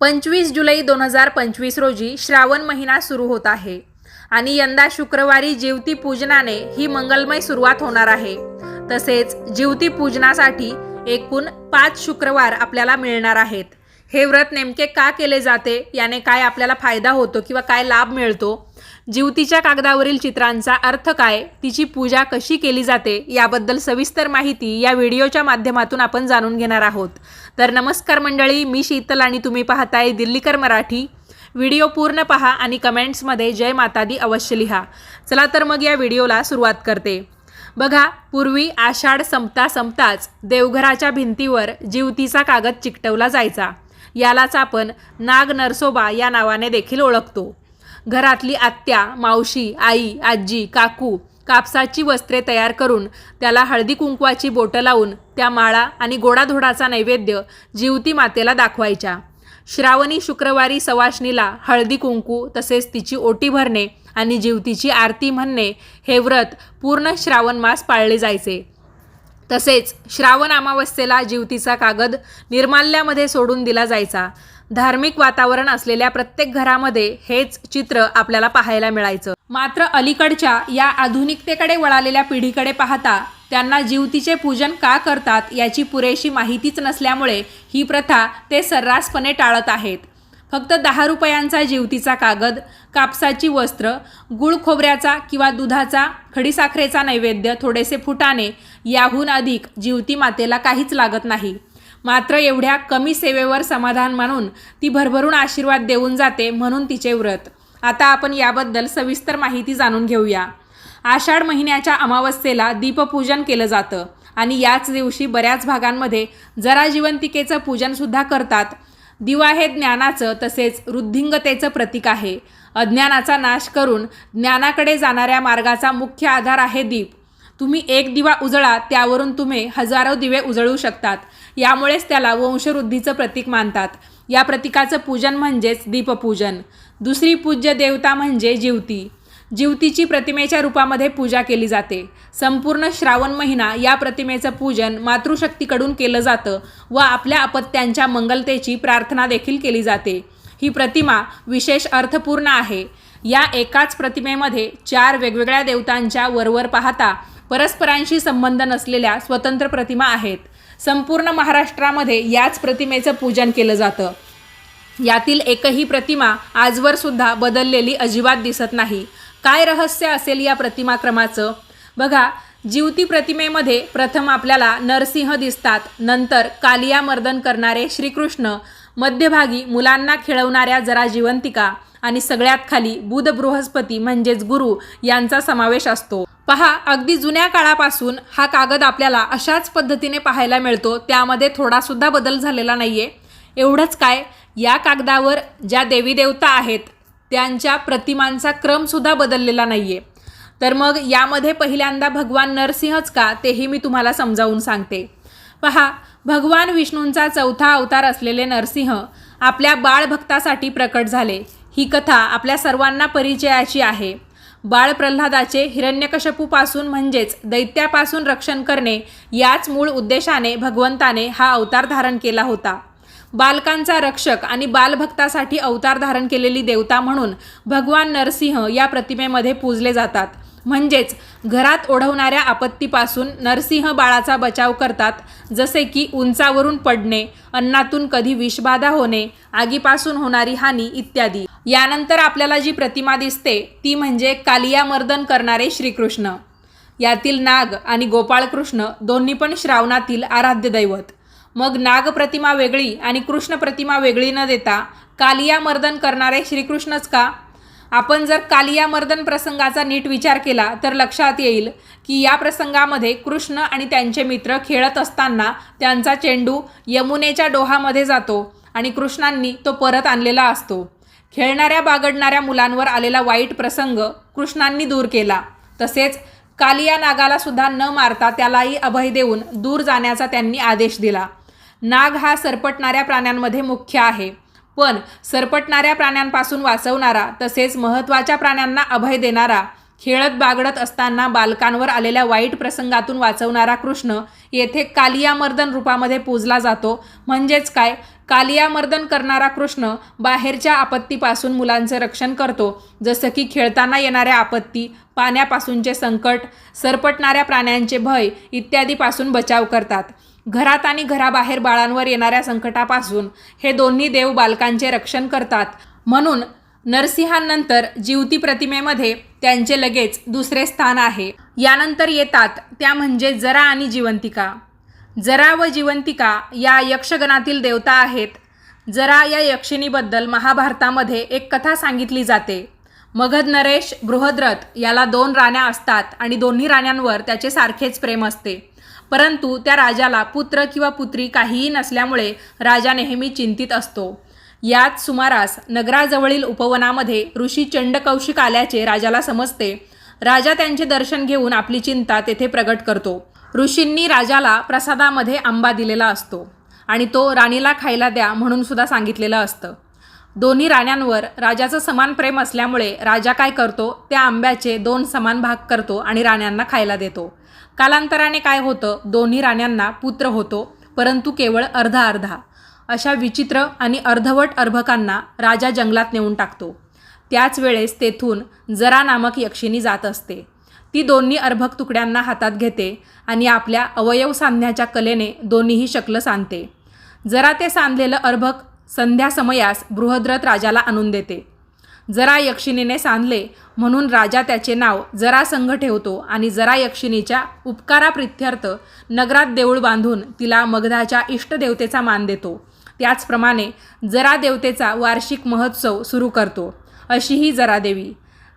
पंचवीस जुलै दोन हजार पंचवीस रोजी श्रावण महिना सुरू होत आहे. आणि यंदा शुक्रवारी जीवती पूजनाने ही मंगलमय सुरुवात होणार आहे. तसेच जीवती पूजनासाठी एकूण पाच शुक्रवार आपल्याला मिळणार आहेत. हे व्रत नेमके का केले जाते? याने काय आपल्याला फायदा होतो किंवा काय लाभ मिळतो? जिवतीच्या कागदावरील चित्रांचा अर्थ काय? तिची पूजा कशी केली जाते? याबद्दल सविस्तर माहिती या व्हिडिओच्या माध्यमातून आपण जाणून घेणार आहोत. तर नमस्कार मंडळी मी शीतल आणि तुम्ही पाहताय दिल्लीकर मराठी. व्हिडिओ पूर्ण पहा आणि कमेंट्समध्ये जय माता दी अवश्य लिहा. चला तर मग या व्हिडिओला सुरुवात करते. बघा पूर्वी आषाढ संपता संपताच देवघराच्या भिंतीवर जीवतीचा कागद चिकटवला जायचा. यालाच आपण नाग नरसोबा या नावाने देखील ओळखतो. घरातली आत्या मावशी आई आजी काकू कापसाची वस्त्रे तयार करून त्याला हळदी कुंकवाची बोटं लावून त्या माळा आणि गोडाधोडाचा नैवेद्य जीवती मातेला दाखवायच्या. श्रावणी शुक्रवारी सवाष्णीला हळदी कुंकू तसेच तिची ओटी भरणे आणि जिवतीची आरती म्हणणे हे व्रत पूर्ण श्रावण मास पाळले जायचे. तसेच श्रावण अमावस्येला जीवतीचा कागद निर्माल्यामध्ये सोडून दिला जायचा. धार्मिक वातावरण असलेल्या प्रत्येक घरामध्ये हेच चित्र आपल्याला पाहायला मिळायचं. मात्र अलीकडच्या या आधुनिकतेकडे वळालेल्या पिढीकडे पाहता त्यांना जीवतीचे पूजन का करतात याची पुरेशी माहितीच नसल्यामुळे ही प्रथा ते सर्रासपणे टाळत आहेत. फक्त दहा रुपयांचा जीवतीचा कागद कापसाची वस्त्र गुळ खोबऱ्याचा किंवा दुधाचा खडीसाखरेचा नैवेद्य थोडेसे फुटाणे याहून अधिक जीवती मातेला काहीच लागत नाही. मात्र एवढ्या कमी सेवेवर समाधान मानून ती भरभरून आशीर्वाद देऊन जाते म्हणून तिचे व्रत. आता आपण याबद्दल सविस्तर माहिती जाणून घेऊया. आषाढ महिन्याच्या अमावस्येला दीपपूजन केलं जातं आणि याच दिवशी बऱ्याच भागांमध्ये जरा जिवंतिकेचं पूजनसुद्धा करतात. दिवा हे ज्ञानाचं तसेच वृद्धिंगतेचं प्रतीक आहे. अज्ञानाचा नाश करून ज्ञानाकडे जाणाऱ्या मार्गाचा मुख्य आधार आहे दीप. तुम्ही एक दिवा उजळा त्यावरून तुम्ही हजारो दिवे उजळू शकतात. यामुळेच त्याला वंशवृद्धीचं प्रतीक मानतात. या प्रतीकाचं पूजन म्हणजेच दीपपूजन. दुसरी पूज्य देवता म्हणजे जिवती जीवतीची प्रतिमेच्या रूपामध्ये पूजा केली जाते. संपूर्ण श्रावण महिना या प्रतिमेचं पूजन मातृशक्तीकडून केलं जातं व आपल्या अपत्यांच्या मंगलतेची प्रार्थना देखील केली जाते. ही प्रतिमा विशेष अर्थपूर्ण आहे. या एकाच प्रतिमेमध्ये चार वेगवेगळ्या देवतांच्या वरवर पाहता परस्परांशी संबंध नसलेल्या स्वतंत्र प्रतिमा आहेत. संपूर्ण महाराष्ट्रामध्ये याच प्रतिमेचं पूजन केलं जातं. यातील एकही प्रतिमा आजवर सुद्धा बदललेली अजिबात दिसत नाही. काय रहस्य असेल या प्रतिमाक्रमाचं? बघा जीवती प्रतिमेमध्ये प्रथम आपल्याला नरसिंह दिसतात. नंतर कालिया मर्दन करणारे श्रीकृष्ण मध्यभागी मुलांना खेळवणाऱ्या जरा जिवंतिका आणि सगळ्यात खाली बुध बृहस्पती म्हणजेच गुरु यांचा समावेश असतो. पहा अगदी जुन्या काळापासून हा कागद आपल्याला अशाच पद्धतीने पाहायला मिळतो त्यामध्ये थोडासुद्धा बदल झालेला नाही आहे एवढंच काय या कागदावर ज्या देवी देवता आहेत त्यांच्या प्रतिमांचा क्रमसुद्धा बदललेला नाही आहे तर मग यामध्ये पहिल्यांदा भगवान नरसिंहच का तेही मी तुम्हाला समजावून सांगते. पहा भगवान विष्णूंचा चौथा अवतार असलेले नरसिंह आपल्या बाळभक्तासाठी प्रकट झाले. ही कथा आपल्या सर्वांना परिचयाची आहे. बाळ प्रल्हादाचे हिरण्यकशपूपासून म्हणजेच दैत्यापासून रक्षण करणे याच मूळ उद्देशाने भगवंताने हा अवतार धारण केला होता. बालकांचा रक्षक आणि बालभक्तासाठी अवतार धारण केलेली देवता म्हणून भगवान नरसिंह या प्रतिमेमध्ये पूजले जातात. म्हणजेच घरात ओढवणाऱ्या आपत्तीपासून नरसिंह बाळाचा बचाव करतात जसे की उंचावरून पडणे अन्नातून कधी विषबाधा होणे आगीपासून होणारी हानी इत्यादी. यानंतर आपल्याला जी प्रतिमा दिसते ती म्हणजे कालियामर्दन करणारे श्रीकृष्ण. यातील नाग आणि गोपाळकृष्ण दोन्ही पण श्रावणातील आराध्य दैवत. मग नाग प्रतिमा वेगळी आणि कृष्ण प्रतिमा वेगळी न देता कालियामर्दन करणारे श्रीकृष्णच का? आपण जर कालिया मर्दन प्रसंगाचा नीट विचार केला तर लक्षात येईल की या प्रसंगामध्ये कृष्ण आणि त्यांचे मित्र खेळत असताना त्यांचा चेंडू यमुनेच्या डोहामध्ये जातो आणि कृष्णांनी तो परत आणलेला असतो. खेळणाऱ्या बागडणाऱ्या मुलांवर आलेला वाईट प्रसंग कृष्णांनी दूर केला. तसेच कालिया नागाला सुद्धा न मारता त्यालाही अभय देऊन दूर जाण्याचा त्यांनी आदेश दिला. नाग हा सरपटणाऱ्या प्राण्यांमध्ये मुख्य आहे. पण सरपटणाऱ्या प्राण्यांपासून वाचवणारा तसेच महत्त्वाच्या प्राण्यांना अभय देणारा खेळत बागडत असताना बालकांवर आलेल्या वाईट प्रसंगातून वाचवणारा कृष्ण येथे कालियामर्दन रूपामध्ये पूजला जातो. म्हणजेच काय? कालियामर्दन करणारा कृष्ण बाहेरच्या आपत्तीपासून मुलांचं रक्षण करतो. जसं की खेळताना येणाऱ्या आपत्ती पाण्यापासूनचे संकट सरपटणाऱ्या प्राण्यांचे भय इत्यादीपासून बचाव करतात. घरात आणि घराबाहेर बाळांवर येणाऱ्या संकटापासून हे दोन्ही देव बालकांचे रक्षण करतात. म्हणून नरसिंहांनंतर जीवती प्रतिमेमध्ये त्यांचे लगेच दुसरे स्थान आहे. यानंतर येतात त्या म्हणजे जरा आणि जिवंतिका. जरा व जिवंतिका या यक्षगणातील देवता आहेत. जरा या यक्षिणीबद्दल महाभारतामध्ये एक कथा सांगितली जाते. मगध नरेश बृहद्रथ याला दोन राण्या असतात आणि दोन्ही राण्यांवर त्याचे सारखेच प्रेम असते. परंतु त्या राजाला पुत्र किंवा पुत्री काहीही नसल्यामुळे राजा नेहमी चिंतित असतो. याच सुमारास नगराजवळील उपवनामध्ये ऋषी चंडकौशिक आल्याचे राजाला समजते. राजा त्यांचे दर्शन घेऊन आपली चिंता तेथे प्रगट करतो. ऋषींनी राजाला प्रसादामध्ये आंबा दिलेला असतो आणि तो राणीला खायला द्या म्हणून सुद्धा सांगितलेलं असतं. दोन्ही राण्यांवर राजाचं समान प्रेम असल्यामुळे राजा काय करतो? त्या आंब्याचे दोन समान भाग करतो आणि राण्यांना खायला देतो. कालांतराने काय होतं? दोन्ही राण्यांना पुत्र होतो परंतु केवळ अर्धा अर्धा. अशा विचित्र आणि अर्धवट अर्भकांना राजा जंगलात नेऊन टाकतो. त्याच वेळेस तेथून जरा नामक यक्षिणी जात असते. ती दोन्ही अर्भक तुकड्यांना हातात घेते आणि आपल्या अवयव सांधण्याच्या कलेने दोन्हीही शकलं सांधते. जरा ते सांधलेलं अर्भक संध्या समयास बृहद्रथ राजाला आणून देते. जरा यक्षिणीने सांधले म्हणून राजा त्याचे नाव जरा संघ ठेवतो आणि जरा यक्षिणीच्या उपकाराप्रित्यर्थ नगरात देऊळ बांधून तिला मगधाच्या इष्टदेवतेचा मान देतो. त्याचप्रमाणे जरा देवतेचा वार्षिक महोत्सव सुरू करतो. अशी ही जरादेवी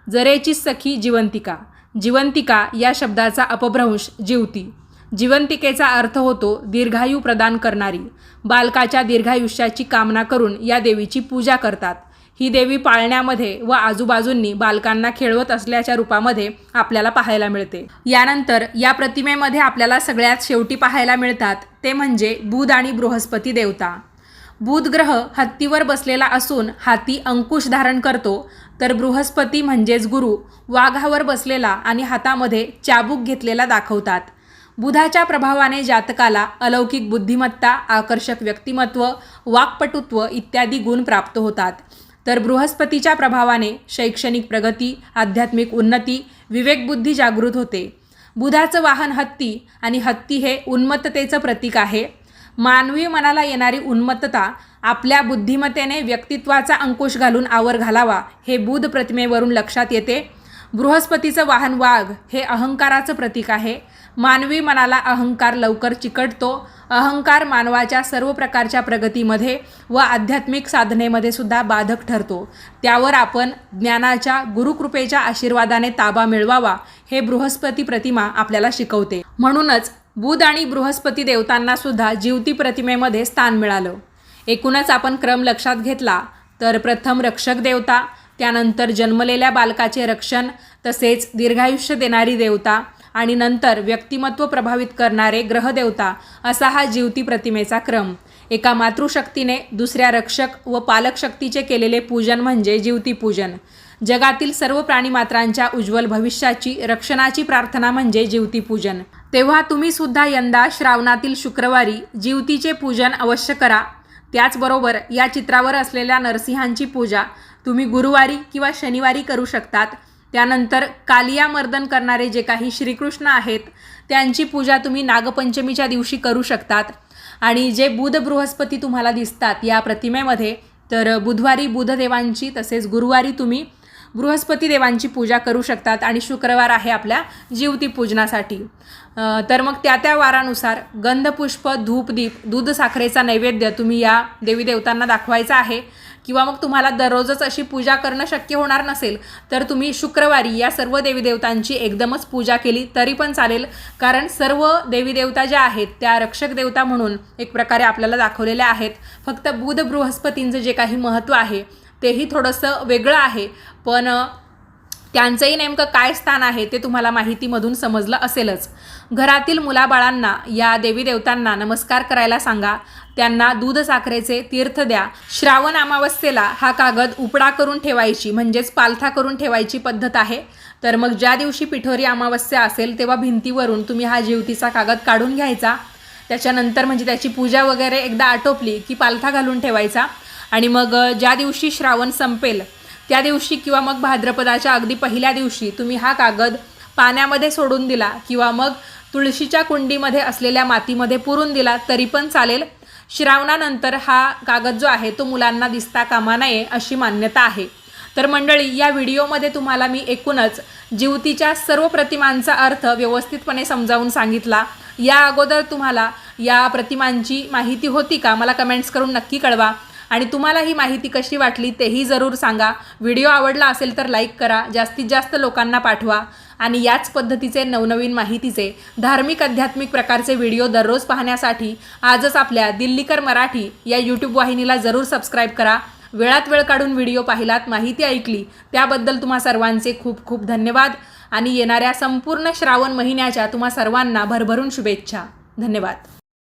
जरेची सखी जिवंतिका. जिवंतिका या शब्दाचा अपभ्रंश जीवती. जिवंतिकेचा अर्थ होतो दीर्घायू प्रदान करणारी. बालकाच्या दीर्घायुष्याची कामना करून या देवीची पूजा करतात. ही देवी पाळण्यामध्ये व आजूबाजूंनी बालकांना खेळवत असल्याच्या रूपामध्ये आपल्याला पाहायला मिळते. यानंतर या प्रतिमेमध्ये आपल्याला सगळ्यात शेवटी पाहायला मिळतात ते म्हणजे बुध आणि बृहस्पती देवता. बुध ग्रह हत्तीवर बसलेला असून हाती अंकुश धारण करतो तर बृहस्पती म्हणजेच गुरु वाघावर बसलेला आणि हातामध्ये चाबूक घेतलेला दाखवतात. बुधाच्या प्रभावाने जातकाला अलौकिक बुद्धिमत्ता आकर्षक व्यक्तिमत्व वाक्पटुत्व इत्यादी गुण प्राप्त होतात. तर बृहस्पतीच्या प्रभावाने शैक्षणिक प्रगती आध्यात्मिक उन्नती विवेकबुद्धी जागृत होते. बुधाचं वाहन हत्ती आणि हत्ती हे उन्मत्ततेचं प्रतीक आहे. मानवी मनाला येणारी उन्मत्तता आपल्या बुद्धिमत्तेने व्यक्तित्वाचा अंकुश घालून आवर घालावा हे बुध प्रतिमेवरून लक्षात येते. बृहस्पतीचं वाहन वाघ हे अहंकाराचं प्रतीक आहे. मानवी मनाला अहंकार लवकर चिकटतो. अहंकार मानवाच्या सर्व प्रकारच्या प्रगतीमध्ये व आध्यात्मिक साधनेमध्ये सुद्धा बाधक ठरतो. त्यावर आपण ज्ञानाच्या गुरुकृपेच्या आशीर्वादाने ताबा मिळवावा हे बृहस्पती प्रतिमा आपल्याला शिकवते. म्हणूनच बुध आणि बृहस्पती देवतांना सुद्धा जीवती प्रतिमेमध्ये स्थान मिळालं. एकूणच आपण क्रम लक्षात घेतला तर प्रथम रक्षक देवता त्यानंतर जन्मलेल्या बालकाचे रक्षण तसेच दीर्घायुष्य देणारी देवता आणि नंतर व्यक्तिमत्व प्रभावित करणारे ग्रहदेवता असा हा जीवती प्रतिमेचा क्रम. एका मातृशक्तीने दुसऱ्या रक्षक व पालक शक्तीचे केलेले पूजन म्हणजे जीवती पूजन. जगातील सर्व प्राणीमात्रांच्या उज्ज्वल भविष्याची रक्षणाची प्रार्थना म्हणजे जीवती पूजन. तेव्हा तुम्ही सुद्धा यंदा श्रावणातील शुक्रवारी जीवतीचे पूजन अवश्य करा. त्याचबरोबर या चित्रावर असलेल्या नरसिंहांची पूजा तुम्ही गुरुवारी किंवा शनिवारी करू शकतात. त्यानंतर कालिया मर्दन करणारे जे काही श्रीकृष्ण आहेत त्यांची पूजा तुम्ही नागपंचमीच्या दिवशी करू शकतात. आणि जे बुध बृहस्पती तुम्हाला दिसतात या प्रतिमेमध्ये तर बुधवारी बुधदेवांची तसेच गुरुवारी तुम्ही बृहस्पती देवांची पूजा करू शकतात आणि शुक्रवार आहे आपल्या जीवती पूजनासाठी. तर मग त्या त्या वारानुसार गंधपुष्प धूपदीप दूध साखरेचा नैवेद्य तुम्ही या देवी देवतांना दाखवायचा आहे. किंवा मग तुम्हाला दररोजच अशी पूजा करणं शक्य होणार नसेल तर तुम्ही शुक्रवारी या सर्व देवी देवतांची एकदमच पूजा केली तरी पण चालेल. कारण सर्व देवी देवता ज्या आहेत त्या रक्षक देवता म्हणून एक प्रकारे आपल्याला दाखवलेल्या आहेत. फक्त बुध बृहस्पतींचं जे काही महत्त्व आहे तेही थोडंसं वेगळं आहे. पण त्यांचंही नेमकं काय स्थान आहे ते तुम्हाला माहितीमधून समजलं असेलच. घरातील मुलाबाळांना या देवी देवतांना नमस्कार करायला सांगा. त्यांना दूध साखरेचे तीर्थ द्या. श्रावण अमावस्येला हा कागद उपडा करून ठेवायची म्हणजेच पालथा करून ठेवायची पद्धत आहे. तर मग ज्या दिवशी पिठोरी अमावस्या असेल तेव्हा भिंतीवरून तुम्ही हा जीवतीचा कागद काढून घ्यायचा. त्याच्यानंतर म्हणजे त्याची पूजा वगैरे एकदा आटोपली की पालथा घालून ठेवायचा. आणि मग ज्या दिवशी श्रावण संपेल त्या दिवशी किंवा मग भाद्रपदाच्या अगदी पहिल्या दिवशी तुम्ही हा कागद पाण्यामध्ये सोडून दिला किंवा मग तुळशीच्या कुंडीमध्ये असलेल्या मातीमध्ये पुरून दिला तरी पण चालेल. श्रावणानंतर हा कागद जो आहे तो मुलांना दिसता कामा नये अशी मान्यता आहे. तर मंडळी या व्हिडिओमध्ये तुम्हाला मी एकूणच जीवतीच्या सर्व प्रतिमांचा अर्थ व्यवस्थितपणे समजावून सांगितला. या अगोदर तुम्हाला या प्रतिमांची माहिती होती का? मला कमेंट्स करून नक्की कळवा. आणि तुम्हाला ही माहिती कशी वाटली तेही जरूर सांगा. व्हिडिओ आवडला असेल तर लाईक करा जास्तीत जास्त लोकांना पाठवा आणि याच पद्धतीचे नवनवीन माहितीचे धार्मिक आध्यात्मिक प्रकारचे व्हिडिओ दररोज पाहण्यासाठी आजच आपल्या दिल्लीकर मराठी या यूट्यूब वाहिनीला जरूर सबस्क्राईब करा. वेळात वेळ काढून व्हिडिओ पाहिलात माहिती ऐकली त्याबद्दल तुम्हा सर्वांचे खूप खूप धन्यवाद आणि येणाऱ्या संपूर्ण श्रावण महिन्याच्या तुम्हा सर्वांना भरभरून शुभेच्छा. धन्यवाद.